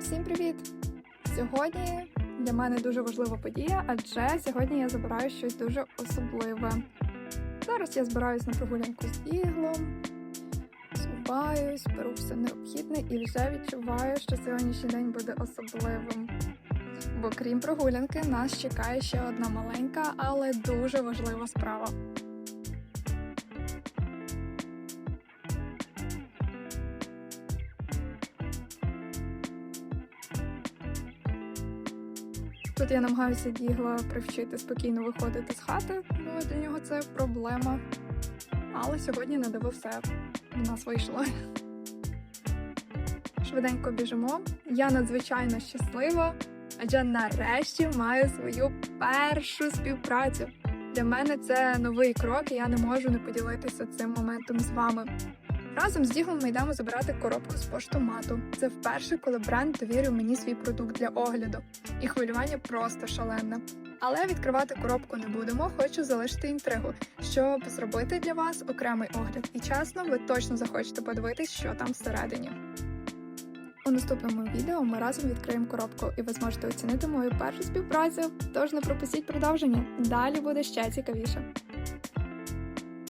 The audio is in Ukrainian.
Всім привіт! Сьогодні для мене дуже важлива подія, адже сьогодні я забираю щось дуже особливе. Зараз я збираюсь на прогулянку з іглом, зуваюсь, беру все необхідне і вже відчуваю, що сьогоднішній день буде особливим. Бо крім прогулянки, нас чекає ще одна маленька, але дуже важлива справа. Тут я намагаюся дігла привчити спокійно виходити з хати, бо для нього це проблема. Але сьогодні не диво все. В нас вийшло. Швиденько біжимо. Я надзвичайно щаслива, адже нарешті маю свою першу співпрацю. Для мене це новий крок, і я не можу не поділитися цим моментом з вами. Разом з Діглом ми йдемо забирати коробку з поштомату. Це вперше, коли бренд довірив мені свій продукт для огляду, і хвилювання просто шалене. Але відкривати коробку не будемо, хочу залишити інтригу, щоб зробити для вас окремий огляд. І чесно, ви точно захочете подивитись, що там всередині. У наступному відео ми разом відкриємо коробку, і ви зможете оцінити мою першу співпрацю. Тож не пропустіть продовження. Далі буде ще цікавіше.